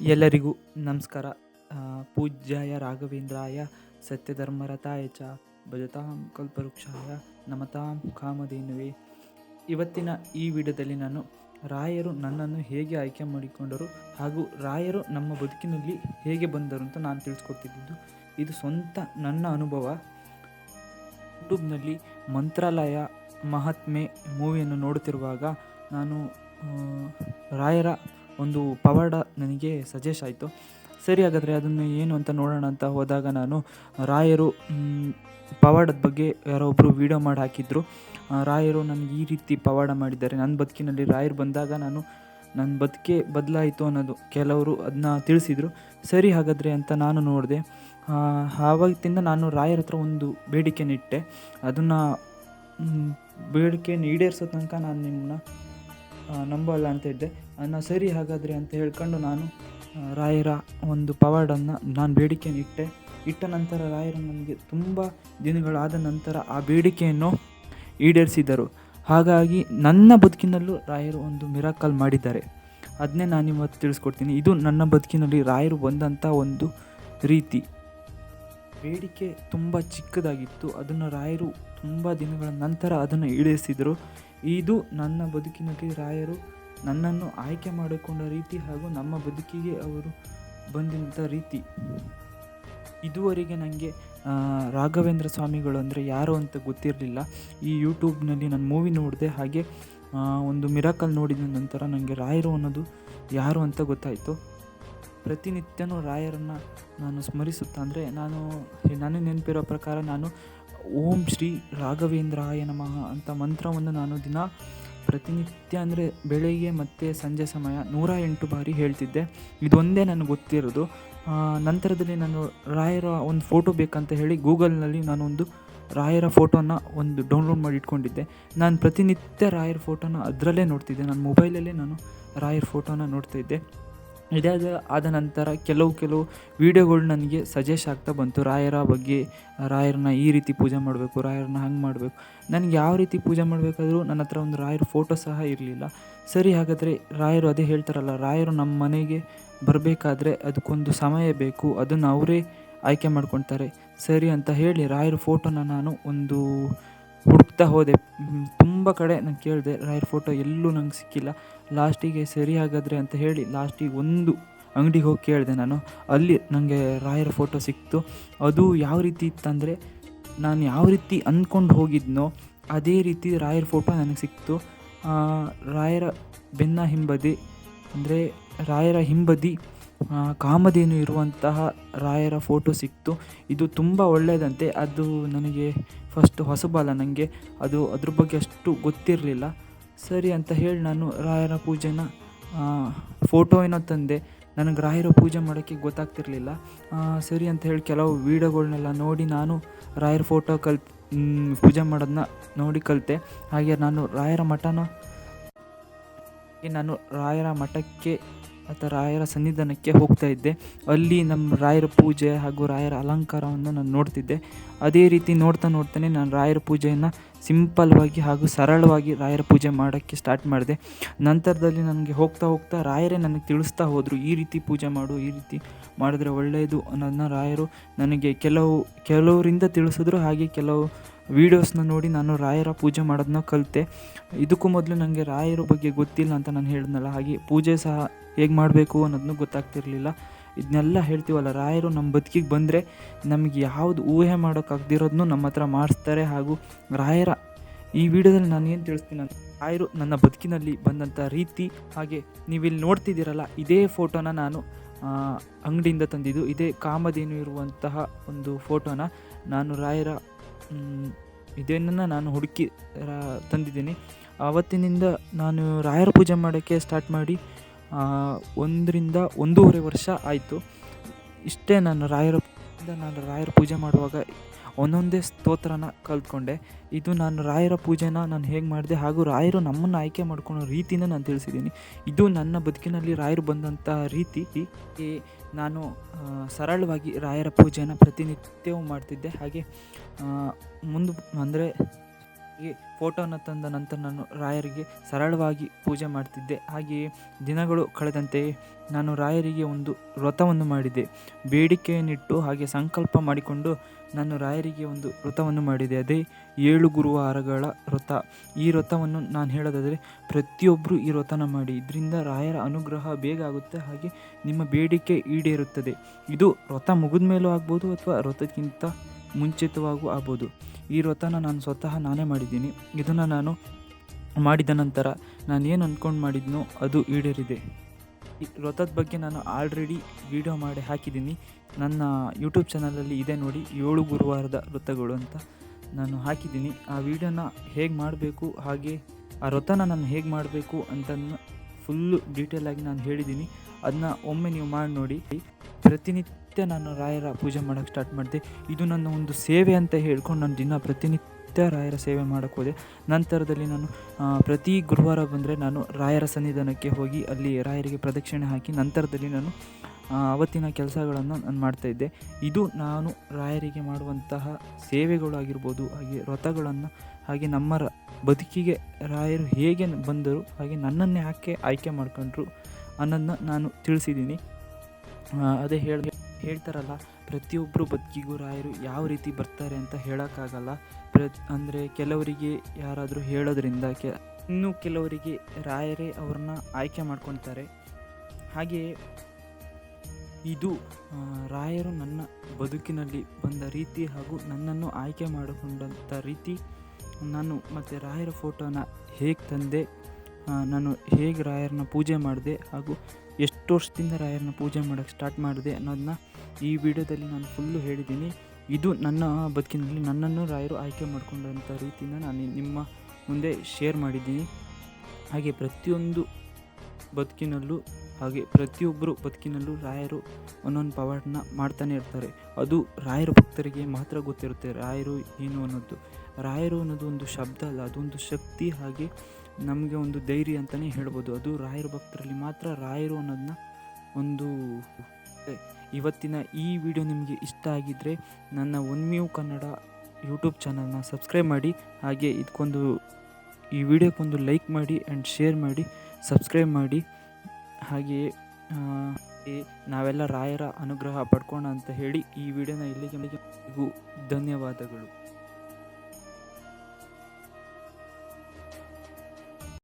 ಎಲ್ಲರಿಗೂ ನಮಸ್ಕಾರ. ಪೂಜ್ಯಾಯ ರಾಘವೇಂದ್ರಾಯ ಸತ್ಯಧರ್ಮರತಾಯ ಚ, ಭಜತಾಂ ಕಲ್ಪವೃಕ್ಷಾಯ ನಮತಾಂ ಕಾಮಧೇನುವೆ. ಇವತ್ತಿನ ಈ ವಿಡಿಯೋದಲ್ಲಿ ನಾನು ರಾಯರು ನನ್ನನ್ನು ಹೇಗೆ ಆಯ್ಕೆ ಮಾಡಿಕೊಂಡರು ಹಾಗೂ ರಾಯರು ನಮ್ಮ ಬದುಕಿನಲ್ಲಿ ಹೇಗೆ ಬಂದರು ಅಂತ ನಾನು ತಿಳಿಸ್ಕೊಡ್ತಿದ್ದು ಇದು ಸ್ವಂತ ನನ್ನ ಅನುಭವ. ಯೂಟ್ಯೂಬ್ನಲ್ಲಿ ಮಂತ್ರಾಲಯ ಮಹಾತ್ಮೆ ಮೂವಿಯನ್ನು ನೋಡುತ್ತಿರುವಾಗ ನಾನು ರಾಯರ ಒಂದು ಪವಾಡ ನನಗೆ ಸಜೆಸ್ಟ್ ಆಯಿತು. ಸರಿ ಹಾಗಾದರೆ ಅದನ್ನು ಏನು ಅಂತ ನೋಡೋಣ ಅಂತ ಹೋದಾಗ ನಾನು ರಾಯರು ಪವಾಡದ ಬಗ್ಗೆ ಯಾರೋ ಒಬ್ಬರು ವೀಡಿಯೋ ಮಾಡಿ ಹಾಕಿದ್ರು. ರಾಯರು ನನಗೆ ಈ ರೀತಿ ಪವಾಡ ಮಾಡಿದ್ದಾರೆ. ನನ್ನ ಬದುಕಿನಲ್ಲಿ ರಾಯರು ಬಂದಾಗ ನಾನು, ನನ್ನ ಬದುಕೆ ಬದಲಾಯಿತು ಅನ್ನೋದು ಕೆಲವರು ಅದನ್ನ ತಿಳಿಸಿದರು. ಸರಿ ಹಾಗಾದರೆ ಅಂತ ನಾನು ನೋಡಿದೆ. ಆವತ್ತಿಂದ ನಾನು ರಾಯರ ಹತ್ರ ಒಂದು ಬೇಡಿಕೆ ನಿಟ್ಟೆ ಅದನ್ನು ಬೇಡಿಕೆಯನ್ನು ಈಡೇರಿಸೋ ತನಕ ನಾನು ನಿಮ್ಮನ್ನ ನಂಬಲ್ಲ ಅಂತ ಇದ್ದೆ. ನಾನು ಸರಿ ಹಾಗಾದರೆ ಅಂತ ಹೇಳ್ಕೊಂಡು ನಾನು ರಾಯರ ಒಂದು ಪವಾಡನ್ನು ನಾನು ಬೇಡಿಕೆಯನ್ನು ಇಟ್ಟೆ. ಇಟ್ಟ ನಂತರ ರಾಯರು ನನಗೆ ತುಂಬ ದಿನಗಳಾದ ನಂತರ ಆ ಬೇಡಿಕೆಯನ್ನು ಈಡೇರಿಸಿದರು. ಹಾಗಾಗಿ ನನ್ನ ಬದುಕಿನಲ್ಲೂ ರಾಯರು ಒಂದು ಮಿರಾಕಲ್ ಮಾಡಿದ್ದಾರೆ. ಅದನ್ನೇ ನಾನು ಇವತ್ತು ತಿಳಿಸ್ಕೊಡ್ತೀನಿ. ಇದು ನನ್ನ ಬದುಕಿನಲ್ಲಿ ರಾಯರು ಬಂದಂಥ ಒಂದು ರೀತಿ. ಬೇಡಿಕೆ ತುಂಬ ಚಿಕ್ಕದಾಗಿತ್ತು. ಅದನ್ನು ರಾಯರು ತುಂಬ ದಿನಗಳ ನಂತರ ಅದನ್ನು ಈಡೇರಿಸಿದರು. ಇದು ನನ್ನ ಬದುಕಿನಲ್ಲಿ ರಾಯರು ನನ್ನನ್ನು ಆಯ್ಕೆ ಮಾಡಿಕೊಂಡ ರೀತಿ ಹಾಗೂ ನಮ್ಮ ಬದುಕಿಗೆ ಅವರು ಬಂದಂಥ ರೀತಿ. ಇದುವರೆಗೆ ನನಗೆ ರಾಘವೇಂದ್ರ ಸ್ವಾಮಿಗಳು ಅಂದರೆ ಯಾರು ಅಂತ ಗೊತ್ತಿರಲಿಲ್ಲ. ಈ ಯೂಟ್ಯೂಬ್ನಲ್ಲಿ ನಾನು ಮೂವಿ ನೋಡಿದೆ, ಹಾಗೆ ಒಂದು ಮಿರಾಕಲ್ ನೋಡಿದ ನಂತರ ನನಗೆ ರಾಯರು ಅನ್ನೋದು ಯಾರು ಅಂತ ಗೊತ್ತಾಯಿತು. ಪ್ರತಿನಿತ್ಯನೂ ರಾಯರನ್ನು ನಾನು ಸ್ಮರಿಸುತ್ತಾ ಅಂದರೆ ನಾನು ನನಗೆ ನೆನಪಿರೋ ಪ್ರಕಾರ ನಾನು ಓಂ ಶ್ರೀ ರಾಘವೇಂದ್ರಾಯ ನಮಃ ಅಂತ ಮಂತ್ರವನ್ನು ನಾನು ದಿನ ಪ್ರತಿನಿತ್ಯ ಅಂದರೆ ಬೆಳಗ್ಗೆ ಮತ್ತು ಸಂಜೆ ಸಮಯ ನೂರ ಎಂಟು ಬಾರಿ ಹೇಳ್ತಿದ್ದೆ. ಇದೊಂದೇ ನನಗೆ ಗೊತ್ತಿರೋದು. ನಂತರದಲ್ಲಿ ನಾನು ರಾಯರ ಒಂದು ಫೋಟೋ ಬೇಕಂತ ಹೇಳಿ ಗೂಗಲ್ನಲ್ಲಿ ನಾನು ಒಂದು ರಾಯರ ಫೋಟೋನ ಒಂದು ಡೌನ್ಲೋಡ್ ಮಾಡಿ ಇಟ್ಕೊಂಡಿದ್ದೆ. ನಾನು ಪ್ರತಿನಿತ್ಯ ರಾಯರ ಫೋಟೋನ ಅದರಲ್ಲೇ ನೋಡ್ತಿದ್ದೆ. ನನ್ನ ಮೊಬೈಲಲ್ಲೇ ನಾನು ರಾಯರ ಫೋಟೋನ ನೋಡ್ತಾ ಇದ್ದೆ. ಇದಾದ ಆದ ನಂತರ ಕೆಲವು ಕೆಲವು ವೀಡಿಯೋಗಳು ನನಗೆ ಸಜೆಸ್ಟ್ ಆಗ್ತಾ ಬಂತು. ರಾಯರ ಬಗ್ಗೆ, ರಾಯರನ್ನ ಈ ರೀತಿ ಪೂಜೆ ಮಾಡಬೇಕು, ರಾಯರನ್ನ ಹಂಗೆ ಮಾಡಬೇಕು. ನನಗೆ ಯಾವ ರೀತಿ ಪೂಜೆ ಮಾಡಬೇಕಾದ್ರೂ ನನ್ನ ಹತ್ರ ಒಂದು ರಾಯರ ಫೋಟೋ ಸಹ ಇರಲಿಲ್ಲ. ಸರಿ ಹಾಗಾದರೆ ರಾಯರು ಅದೇ ಹೇಳ್ತಾರಲ್ಲ, ರಾಯರು ನಮ್ಮ ಮನೆಗೆ ಬರಬೇಕಾದ್ರೆ ಅದಕ್ಕೊಂದು ಸಮಯ ಬೇಕು, ಅದನ್ನು ಅವರೇ ಆಯ್ಕೆ ಮಾಡ್ಕೊತಾರೆ ಸರಿ ಅಂತ ಹೇಳಿ ರಾಯರ ಫೋಟೋನ ನಾನು ಒಂದು ಹುಡುಕ್ತಾ ಹೋದೆ. ತುಂಬ ಕಡೆ ನಾನು ಕೇಳಿದೆ, ರಾಯರ ಫೋಟೋ ಎಲ್ಲೂ ನಂಗೆ ಸಿಕ್ಕಿಲ್ಲ. ಲಾಸ್ಟಿಗೆ ಸರಿ ಅಂತ ಹೇಳಿ ಲಾಸ್ಟಿಗೆ ಒಂದು ಅಂಗಡಿಗೆ ಹೋಗಿ ಕೇಳಿದೆ ನಾನು. ಅಲ್ಲಿ ನನಗೆ ರಾಯರ ಫೋಟೋ ಸಿಕ್ತು. ಅದು ಯಾವ ರೀತಿ ಇತ್ತಂದರೆ, ನಾನು ಯಾವ ರೀತಿ ಅಂದ್ಕೊಂಡು ಹೋಗಿದ್ನೋ, ಅದೇ ರೀತಿ ರಾಯರ ಫೋಟೋ ನನಗೆ ಸಿಕ್ತು. ರಾಯರ ಬೆನ್ನ ಹಿಂಬದಿ, ಅಂದರೆ ರಾಯರ ಹಿಂಬದಿ ಕಾಮಧೇನು ಇರುವಂತಹ ರಾಯರ ಫೋಟೋ ಸಿಕ್ತು. ಇದು ತುಂಬ ಒಳ್ಳೆಯದಂತೆ. ಅದು ನನಗೆ ಫಸ್ಟ್ ಹೊಸಬಲ್ಲ ನನಗೆ ಅದು ಅದ್ರ ಬಗ್ಗೆ ಅಷ್ಟು ಗೊತ್ತಿರಲಿಲ್ಲ. ಸರಿ ಅಂತ ಹೇಳಿ ನಾನು ರಾಯರ ಪೂಜೆನ ಫೋಟೋ ಏನೋ ತಂದೆ. ನನಗೆ ರಾಯರ ಪೂಜೆ ಮಾಡೋಕ್ಕೆ ಗೊತ್ತಾಗ್ತಿರ್ಲಿಲ್ಲ. ಸರಿ ಅಂತ ಹೇಳಿ ಕೆಲವು ವೀಡಿಯೋಗಳನ್ನೆಲ್ಲ ನೋಡಿ ನಾನು ರಾಯರ ಫೋಟೋ ಕಲ್ ಪೂಜೆ ಮಾಡೋದನ್ನ ನೋಡಿ ಕಲಿತೆ. ಹಾಗೆ ನಾನು ರಾಯರ ಮಠನ, ನಾನು ರಾಯರ ಮಠಕ್ಕೆ ಅಥವಾ ರಾಯರ ಸನ್ನಿಧಾನಕ್ಕೆ ಹೋಗ್ತಾ ಇದ್ದೆ. ಅಲ್ಲಿ ನಮ್ಮ ರಾಯರ ಪೂಜೆ ಹಾಗೂ ರಾಯರ ಅಲಂಕಾರವನ್ನು ನಾನು ನೋಡ್ತಿದ್ದೆ. ಅದೇ ರೀತಿ ನೋಡ್ತಾ ನೋಡ್ತಾನೆ ನಾನು ರಾಯರ ಪೂಜೆಯನ್ನು ಸಿಂಪಲ್ವಾಗಿ ಹಾಗೂ ಸರಳವಾಗಿ ರಾಯರ ಪೂಜೆ ಮಾಡೋಕ್ಕೆ ಸ್ಟಾರ್ಟ್ ಮಾಡಿದೆ. ನಂತರದಲ್ಲಿ ನನಗೆ ಹೋಗ್ತಾ ಹೋಗ್ತಾ ರಾಯರೇ ನನಗೆ ತಿಳಿಸ್ತಾ ಹೋದರು, ಈ ರೀತಿ ಪೂಜೆ ಮಾಡು, ಈ ರೀತಿ ಮಾಡಿದ್ರೆ ಒಳ್ಳೆಯದು ಅನ್ನೋದನ್ನ ರಾಯರು ನನಗೆ ಕೆಲವು, ಕೆಲವರಿಂದ ತಿಳಿಸಿದ್ರು, ಹಾಗೆ ಕೆಲವು ವೀಡಿಯೋಸ್ನ ನೋಡಿ ನಾನು ರಾಯರ ಪೂಜೆ ಮಾಡೋದನ್ನ ಕಲಿತೆ. ಇದಕ್ಕೂ ಮೊದಲು ನನಗೆ ರಾಯರ ಬಗ್ಗೆ ಗೊತ್ತಿಲ್ಲ ಅಂತ ನಾನು ಹೇಳಿದ್ನಲ್ಲ, ಹಾಗೆ ಪೂಜೆ ಸಹ ಹೇಗೆ ಮಾಡಬೇಕು ಅನ್ನೋದನ್ನು ಗೊತ್ತಾಗ್ತಿರಲಿಲ್ಲ. ಇದನ್ನೆಲ್ಲ ಹೇಳ್ತೀವಲ್ಲ, ರಾಯರು ನಮ್ಮ ಬದುಕಿಗೆ ಬಂದರೆ ನಮಗೆ ಯಾವುದು ಊಹೆ ಮಾಡೋಕ್ಕಾಗ್ದಿರೋದನ್ನು ನಮ್ಮ ಹತ್ರ ಮಾಡಿಸ್ತಾರೆ. ಹಾಗೂ ರಾಯರ ಈ ವಿಡಿಯೋದಲ್ಲಿ ನಾನು ಏನು ತಿಳಿಸ್ತೀನಿ ಅಂತ ರಾಯರು ನನ್ನ ಬದುಕಿನಲ್ಲಿ ಬಂದಂಥ ರೀತಿ, ಹಾಗೆ ನೀವಿಲ್ಲಿ ನೋಡ್ತಿದ್ದೀರಲ್ಲ, ಇದೇ ಫೋಟೋನ ನಾನು ಅಂಗಡಿಯಿಂದ ತಂದಿದ್ದು. ಇದೇ ಕಾಮಧೇನು ಇರುವಂತಹ ಒಂದು ಫೋಟೋನ ನಾನು ರಾಯರ ಇದನ್ನು ನಾನು ಹುಡುಕಿ ತಂದಿದ್ದೀನಿ. ಆವತ್ತಿನಿಂದ ನಾನು ರಾಯರ ಪೂಜೆ ಮಾಡೋಕ್ಕೆ ಸ್ಟಾರ್ಟ್ ಮಾಡಿ ಒಂದರಿಂದ ಒಂದೂವರೆ ವರ್ಷ ಆಯಿತು. ಇಷ್ಟೇ ನಾನು ರಾಯರ ನಾನು ರಾಯರ ಪೂಜೆ ಮಾಡುವಾಗ ಒಂದೊಂದೇ ಸ್ತೋತ್ರನ ಕಲ್ತ್ಕೊಂಡೆ. ಇದು ನಾನು ರಾಯರ ಪೂಜೆನ ನಾನು ಹೇಗೆ ಮಾಡಿದೆ ಹಾಗೂ ರಾಯರು ನಮ್ಮನ್ನು ಆಯ್ಕೆ ಮಾಡ್ಕೊಳ್ಳೋ ರೀತಿನ ನಾನು ತಿಳಿಸಿದ್ದೀನಿ. ಇದು ನನ್ನ ಬದುಕಿನಲ್ಲಿ ರಾಯರು ಬಂದಂಥ ರೀತಿ ನಾನು ಸರಳವಾಗಿ ರಾಯರ ಪೂಜೆನ ಪ್ರತಿನಿತ್ಯವೂ ಮಾಡ್ತಿದ್ದೆ. ಹಾಗೆ ಮುಂದೆ ಅಂದರೆ ಈ ಫೋಟೋನ ತಂದ ನಂತರ ನಾನು ರಾಯರಿಗೆ ಸರಳವಾಗಿ ಪೂಜೆ ಮಾಡ್ತಿದ್ದೆ. ಹಾಗೆಯೇ ದಿನಗಳು ಕಳೆದಂತೆಯೇ ನಾನು ರಾಯರಿಗೆ ಒಂದು ವ್ರತವನ್ನು ಮಾಡಿದೆ. ಬೇಡಿಕೆಯನ್ನಿಟ್ಟು ಹಾಗೆ ಸಂಕಲ್ಪ ಮಾಡಿಕೊಂಡು ನಾನು ರಾಯರಿಗೆ ಒಂದು ವ್ರತವನ್ನು ಮಾಡಿದೆ. ಅದೇ ಏಳು ಗುರುವಾರಗಳ ವ್ರತ. ಈ ವ್ರತವನ್ನು ನಾನು ಹೇಳೋದಾದರೆ ಪ್ರತಿಯೊಬ್ಬರು ಈ ವ್ರತನ ಮಾಡಿ. ಇದರಿಂದ ರಾಯರ ಅನುಗ್ರಹ ಬೇಗ ಆಗುತ್ತೆ, ಹಾಗೆ ನಿಮ್ಮ ಬೇಡಿಕೆ ಈಡೇರುತ್ತದೆ. ಇದು ವ್ರತ ಮುಗಿದ ಮೇಲೂ ಆಗ್ಬೋದು ಅಥವಾ ವ್ರತಕ್ಕಿಂತ ಮುಂಚಿತವಾಗೂ ಆಗ್ಬೋದು ಈ ವ್ರತನ ನಾನು ಸ್ವತಃ ನಾನೇ ಮಾಡಿದ್ದೀನಿ. ಇದನ್ನು ನಾನು ಮಾಡಿದ ನಂತರ ನಾನು ಏನು ಅಂದ್ಕೊಂಡು ಮಾಡಿದ್ನೋ ಅದು ಈಡೇರಿದೆ. ಈ ವ್ರತದ ಬಗ್ಗೆ ನಾನು ಆಲ್ರೆಡಿ ವಿಡಿಯೋ ಮಾಡಿ ಹಾಕಿದ್ದೀನಿ. ನನ್ನ ಯೂಟ್ಯೂಬ್ ಚಾನಲಲ್ಲಿ ಇದೆ ನೋಡಿ, ಏಳು ಗುರುವಾರದ ವೃತ್ತಗಳು ಅಂತ ನಾನು ಹಾಕಿದ್ದೀನಿ. ಆ ವಿಡಿಯೋನ ಹೇಗೆ ಮಾಡಬೇಕು, ಹಾಗೆ ಆ ವ್ರತನ ನಾನು ಹೇಗೆ ಮಾಡಬೇಕು ಅಂತನ್ನು ಫುಲ್ಲು ಡೀಟೇಲಾಗಿ ನಾನು ಹೇಳಿದ್ದೀನಿ. ಅದನ್ನ ಒಮ್ಮೆ ನೀವು ಮಾಡಿ ನೋಡಿ. ಪ್ರತಿನಿತ್ಯ ನಾನು ರಾಯರ ಪೂಜೆ ಮಾಡೋಕ್ಕೆ ಸ್ಟಾರ್ಟ್ ಮಾಡಿದೆ. ಇದು ನನ್ನ ಒಂದು ಸೇವೆ ಅಂತ ಹೇಳ್ಕೊಂಡು ನಾನು ದಿನ ಪ್ರತಿನಿತ್ಯ ರಾಯರ ಸೇವೆ ಮಾಡೋಕ್ಕೆ ಹೋದೆ. ನಂತರದಲ್ಲಿ ನಾನು ಪ್ರತಿ ಗುರುವಾರ ಬಂದರೆ ನಾನು ರಾಯರ ಸನ್ನಿಧಾನಕ್ಕೆ ಹೋಗಿ ಅಲ್ಲಿ ರಾಯರಿಗೆ ಪ್ರದಕ್ಷಿಣೆ ಹಾಕಿ ನಂತರದಲ್ಲಿ ನಾನು ಅವತ್ತಿನ ಕೆಲಸಗಳನ್ನು ನಾನು ಮಾಡ್ತಾಯಿದ್ದೆ ಇದು ನಾನು ರಾಯರಿಗೆ ಮಾಡುವಂತಹ ಸೇವೆಗಳಾಗಿರ್ಬೋದು ಹಾಗೆ ವ್ರತಗಳನ್ನು, ಹಾಗೆ ನಮ್ಮ ಬದುಕಿಗೆ ರಾಯರು ಹೇಗೆ ಬಂದರು, ಹಾಗೆ ನನ್ನನ್ನು ಯಾಕೆ ಆಯ್ಕೆ ಮಾಡ್ಕೊಂಡ್ರು ಅನ್ನೋದನ್ನ ನಾನು ತಿಳಿಸಿದ್ದೀನಿ. ಅದೇ ಹೇಳಿ ಹೇಳ್ತಾರಲ್ಲ ಪ್ರತಿಯೊಬ್ಬರು ಬದುಕಿಗೂ ರಾಯರು ಯಾವ ರೀತಿ ಬರ್ತಾರೆ ಅಂತ ಹೇಳೋಕ್ಕಾಗಲ್ಲ. ಪ್ರ ಅಂದರೆ ಕೆಲವರಿಗೆ ಯಾರಾದರೂ ಹೇಳೋದ್ರಿಂದ ಕೆ, ಇನ್ನೂ ಕೆಲವರಿಗೆ ರಾಯರೇ ಅವ್ರನ್ನ ಆಯ್ಕೆ ಮಾಡ್ಕೊತಾರೆ. ಹಾಗೆಯೇ ಇದು ರಾಯರು ನನ್ನ ಬದುಕಿನಲ್ಲಿ ಬಂದ ರೀತಿ ಹಾಗೂ ನನ್ನನ್ನು ಆಯ್ಕೆ ಮಾಡಿಕೊಂಡಂಥ ರೀತಿ ನಾನು ಮತ್ತು ರಾಯರ ಫೋಟೋನ ಹೇಗೆ ತಂದೆ ನಾನು ಹೇಗೆ ರಾಯರನ್ನ ಪೂಜೆ ಮಾಡಿದೆ ಹಾಗೂ ಎಷ್ಟು ವರ್ಷದಿಂದ ರಾಯರನ್ನ ಪೂಜೆ ಮಾಡೋಕ್ಕೆ ಸ್ಟಾರ್ಟ್ ಮಾಡಿದೆ ಅನ್ನೋದನ್ನ ಈ ವಿಡಿಯೋದಲ್ಲಿ ನಾನು ಫುಲ್ಲು ಹೇಳಿದ್ದೀನಿ. ಇದು ನನ್ನ ಬದುಕಿನಲ್ಲಿ ನನ್ನನ್ನು ರಾಯರು ಆಯ್ಕೆ ಮಾಡಿಕೊಂಡಂಥ ರೀತಿಯಿಂದ ನಾನು ನಿಮ್ಮ ಮುಂದೆ ಶೇರ್ ಮಾಡಿದ್ದೀನಿ. ಹಾಗೆ ಪ್ರತಿಯೊಂದು ಬದುಕಿನಲ್ಲೂ ಹಾಗೆ ಪ್ರತಿಯೊಬ್ಬರು ಬದುಕಿನಲ್ಲೂ ರಾಯರು ಒಂದೊಂದು ಪವಾಡನ ಮಾಡ್ತಾನೆ ಇರ್ತಾರೆ. ಅದು ರಾಯರ ಭಕ್ತರಿಗೆ ಮಾತ್ರ ಗೊತ್ತಿರುತ್ತೆ ರಾಯರು ಏನು ಅನ್ನೋದು. ರಾಯರು ಅನ್ನೋದು ಒಂದು ಶಬ್ದ ಅಲ್ಲ ಅದೊಂದು ಶಕ್ತಿ ಹಾಗೆ ನಮಗೆ ಒಂದು ಧೈರ್ಯ ಅಂತಲೇ ಹೇಳ್ಬೋದು. ಅದು ರಾಯರ ಭಕ್ತರಲ್ಲಿ ಮಾತ್ರ ರಾಯರು ಅನ್ನೋದನ್ನ ಒಂದು ಇವತ್ತಿನ ಈ ವಿಡಿಯೋ ನಿಮಗೆ ಇಷ್ಟ ಆಗಿದ್ದರೆ ನನ್ನ ಒನ್ ಮ್ಯೂ ಕನ್ನಡ ಯೂಟ್ಯೂಬ್ ಚಾನಲ್ನ ಸಬ್ಸ್ಕ್ರೈಬ್ ಮಾಡಿ, ಹಾಗೆ ಇದಕ್ಕೊಂದು ಈ ವಿಡಿಯೋಕ್ಕೊಂದು ಲೈಕ್ ಮಾಡಿ ಆ್ಯಂಡ್ ಶೇರ್ ಮಾಡಿ, ಸಬ್ಸ್ಕ್ರೈಬ್ ಮಾಡಿ. ಹಾಗೆಯೇ ನಾವೆಲ್ಲ ರಾಯರ ಅನುಗ್ರಹ ಪಡ್ಕೋಣ ಅಂತ ಹೇಳಿ ಈ ವಿಡಿಯೋನ ಇಲ್ಲಿಗೆ ಧನ್ಯವಾದಗಳು.